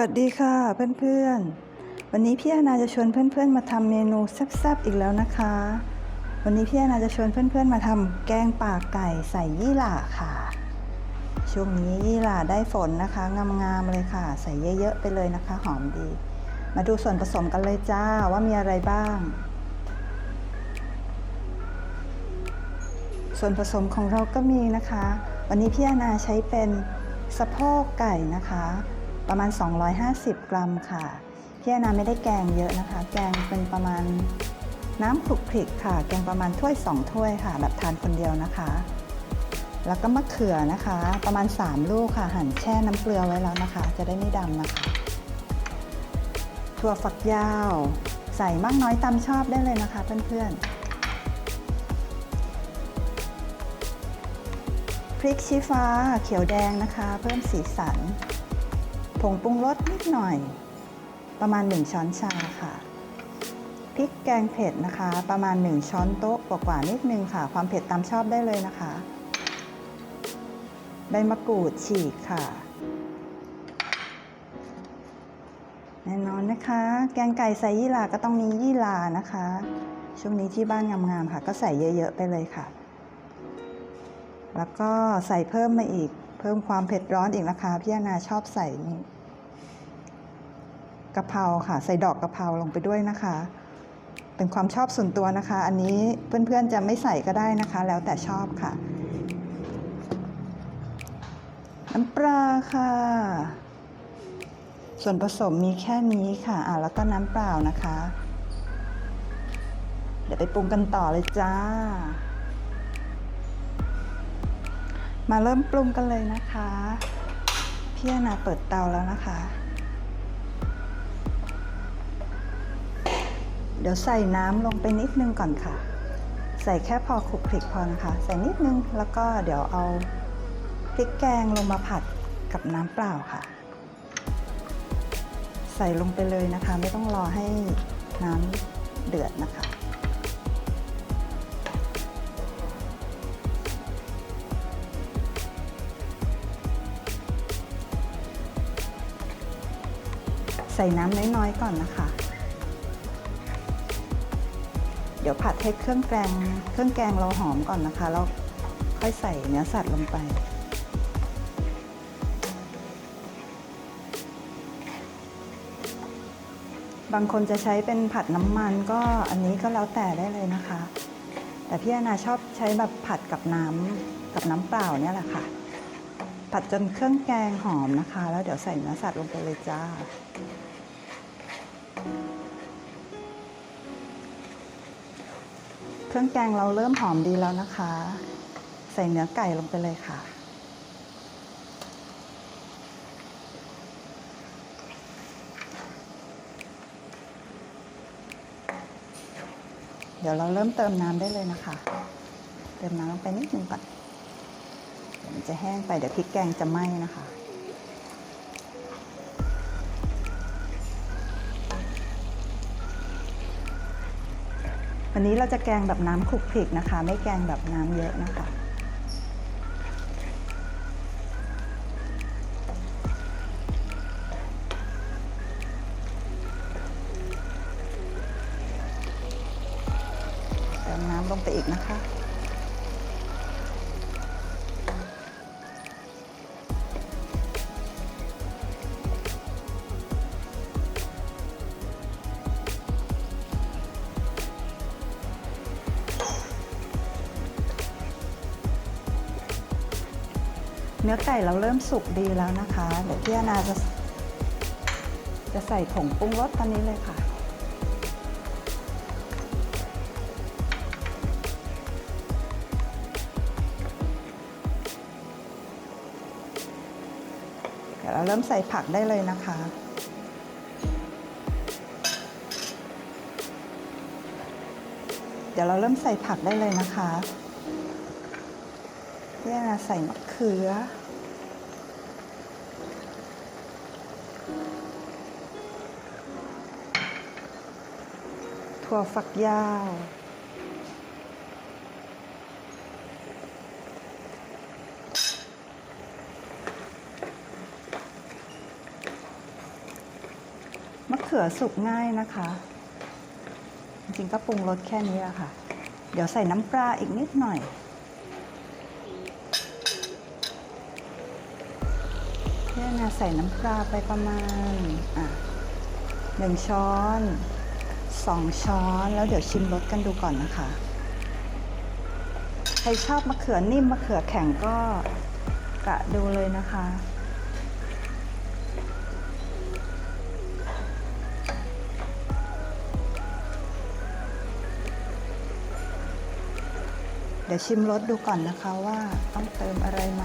วัสดีค่ะเพื่อนๆ วันนี้พี่อาณาจะชวนเพื่อนๆ มาทำเมนูแซ่บๆอีกแล้วนะคะ วันนี้พี่อาณาจะชวนเพื่อนๆ มาทำแกงป่าไก่ใส่ยี่หร่าค่ะ ช่วงนี้ยี่หร่าได้ฝนนะคะงามๆเลยค่ะ ใส่เยอะๆไปเลยนะคะ หอมดี มาดูส่วนผสมกันเลยจ้าว่ามีอะไรบ้าง ส่วนผสมของเราก็มีนะคะ วันนี้พี่อาณาใช้เป็นสะโพกไก่นะคะ ประมาณ 250 กรัมค่ะพี่อาณาไม่ได้แกงเยอะนะคะ แกงเป็นประมาณน้ำคลุกคลิกค่ะ แกงประมาณถ้วย 2 ถ้วยค่ะ แบบทานคนเดียวนะคะ แล้วก็มะเขือนะคะ ประมาณ 3 ลูกค่ะ หั่นแช่น้ำเกลือไว้แล้วนะคะ จะได้ไม่ดำนะคะ ถั่วฝักยาว ใส่มากน้อยตามชอบได้เลยนะคะเพื่อนๆ พริกชี้ฟ้าเขียวแดงนะคะ เพิ่มสีสัน ผงปรุงรสนิดหน่อย ประมาณ 1 ช้อนชาค่ะพริกแกงเผ็ดนะคะ ประมาณ 1 ช้อนโต๊ะกว่าๆนิดนึงค่ะ ความเผ็ดตามชอบได้เลยนะคะใบมะกรูดฉีกค่ะ แน่นอนนะคะ แกงไก่ใส่ยี่หร่าก็ต้องมียี่หร่านะคะ ช่วงนี้ที่บ้านงามๆค่ะ ก็ใส่เยอะๆไปเลยค่ะ แล้วก็ใส่เพิ่มมาอีก เพิ่มความเผ็ดร้อนอีกนะคะ พี่อนาชอบใส่กะเพราค่ะ ใส่ดอกกะเพราลงไปด้วยนะคะ เป็นความชอบส่วนตัวนะคะ อันนี้เพื่อนๆจะไม่ใส่ก็ได้นะคะ แล้วแต่ชอบค่ะ น้ำปลาค่ะ ส่วนผสมมีแค่นี้ค่ะอะแล้วก็น้ำเปล่านะคะ เดี๋ยวไปปรุงกันต่อเลยจ้า มาเริ่มปรุงกันเลยนะคะ พี่อนาเปิดเตาแล้วนะคะ เดี๋ยวใส่น้ำลงไปนิดนึงก่อนค่ะ ใส่แค่พอคลุกคลิกพอนะคะ ใส่นิดนึงแล้วก็เดี๋ยวเอาพริกแกงลงมาผัดกับน้ำเปล่าค่ะ ใส่ลงไปเลยนะคะ ไม่ต้องรอให้น้ำเดือดนะคะ ใส่น้ำน้อยๆก่อนนะคะ เดี๋ยวผัดให้เครื่องแกงเครื่องแกงเราหอมก่อนนะคะแล้วค่อยใส่เนื้อสัตว์ลงไป บางคนจะใช้เป็นผัดน้ำมันก็อันนี้ก็แล้วแต่ได้เลยนะคะ แต่พี่อนาชอบใช้แบบผัดกับน้ำกับน้ำเปล่าเนี่ยแหละค่ะ ผัดจนเครื่องแกงหอมนะคะ แล้วเดี๋ยวใส่เนื้อสัตว์ลงไปเลยจ้า เครื่องแกงเราเริ่มหอมดีแล้วนะคะ ใส่เนื้อไก่ลงไปเลยค่ะเดี๋ยวเราเริ่มเติมน้ำได้เลยนะคะ เติมน้ำลงไปนิดนึงก่อน มันจะแห้งไปเดี๋ยวพริกแกงจะไหม้นะคะ วันนี้เราจะแกงแบบน้ำคลุกคลิกนะคะ ไม่แกงแบบน้ำเยอะนะคะ เนื้อไก่เราเริ่มสุกดีแล้วนะคะ เดี๋ยวพี่อนาจะจะใส่ผงปรุงรสตอนนี้เลยค่ะ เดี๋ยวเราเริ่มใส่ผักได้เลยนะคะเดี๋ยวเราเริ่มใส่ผักได้เลยนะคะ พี่อานาใส่มะเขือ ถั่วฝักยาว มะเขือสุกง่ายนะคะ จริงๆก็ปรุงรสแค่นี้แหละค่ะ เดี๋ยวใส่น้ำปลาอีกนิดหน่อย นะใส่น้ำปลาไปประมาณอะหนึ่งช้อนสองช้อนแล้วเดี๋ยวชิมรสกันดูก่อนนะคะ ใครชอบมะเขือนิ่มมะเขือแข็งก็กะดูเลยนะคะ เดี๋ยวชิมรสดูก่อนนะคะว่าต้องเติมอะไรไหม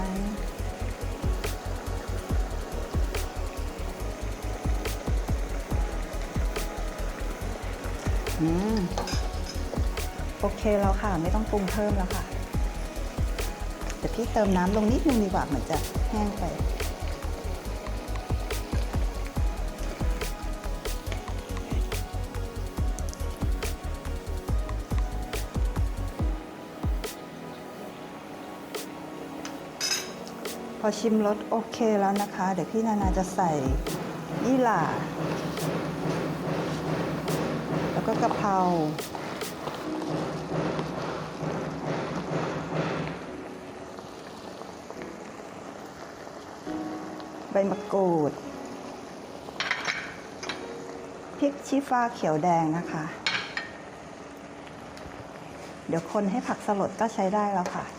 โอเคแล้วค่ะ ไม่ต้องปรุงเพิ่มแล้วค่ะเดี๋ยวพี่เติมน้ำลงนิดนึงดีกว่าเหมือนจะแห้งไป พอชิมรสโอเคแล้วนะคะ เดี๋ยวพี่นานาจะใส่ยี่หร่า ก็กะเพราใบมะกรูดพริกชี้ฟ้าเขียวแดงนะคะ เดี๋ยวคนให้ผักสลดก็ใช้ได้แล้วค่ะ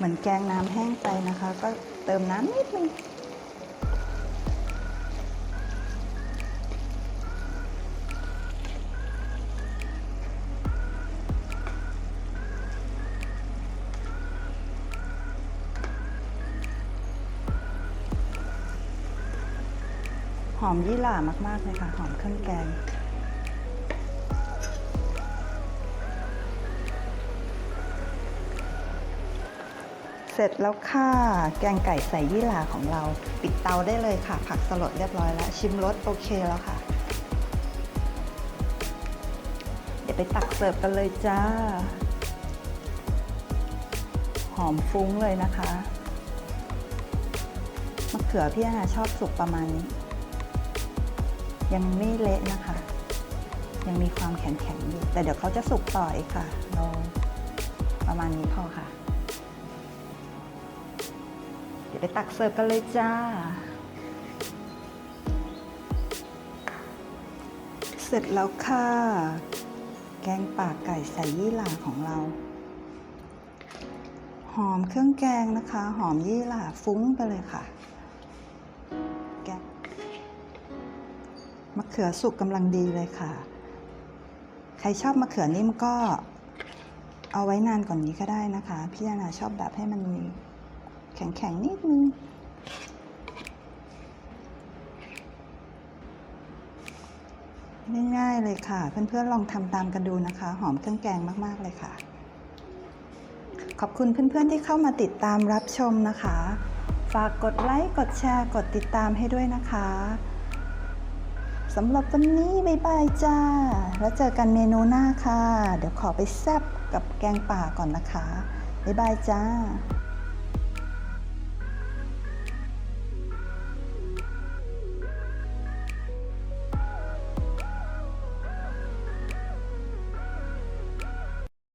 เหมือนแกงน้ำแห้งไปนะคะ ก็เติมน้ำนิดนึงหอมยี่หร่ามาก ๆ เลยค่ะ หอมเครื่องแกง ร็จแล้วค่ะ แกงไก่ใส่ยี่หร่าของเรา ปิดเตาได้เลยค่ะ ผักสลดเรียบร้อยแล้ว ชิมรสโอเคแล้วค่ะ เดี๋ยวไปตักเสิร์ฟกันเลยจ้า หอมฟุ้งเลยนะคะมะเขือพี่อาชอบสุกประมาณนี้ ยังไม่เละนะคะ ยังมีความแข็งๆอยู่แต่เดี๋ยวเขาจะสุกต่ออีกค่ะ เราประมาณนี้พอค่ะ ไปตักเสิร์ฟกันเลยจ้า เสร็จแล้วค่ะ แกงป่าไก่ใส่ยี่หร่าของเรา หอมเครื่องแกงนะคะ หอมยี่หร่าฟุ้งไปเลยค่ะ แกงมะเขือสุกกำลังดีเลยค่ะ ใครชอบมะเขือนิ่มก็เอาไว้นานกว่านนี้ก็ได้นะคะ พี่นานาชอบแบบให้มันมี แข็งๆนิดนึงง่ายๆเลยค่ะ เพื่อนๆลองทำตามกันดูนะคะ หอมเครื่องแกงมากๆเลยค่ะ ขอบคุณเพื่อนๆที่เข้ามาติดตามรับชมนะคะ ฝากกดไลค์กดแชร์กดติดตามให้ด้วยนะคะสำหรับวันนี้บ๊ายบายจ้า แล้วเจอกันเมนูหน้าค่ะ เดี๋ยวขอไปแซบกับแกงป่าก่อนนะคะบ๊ายบายจ้า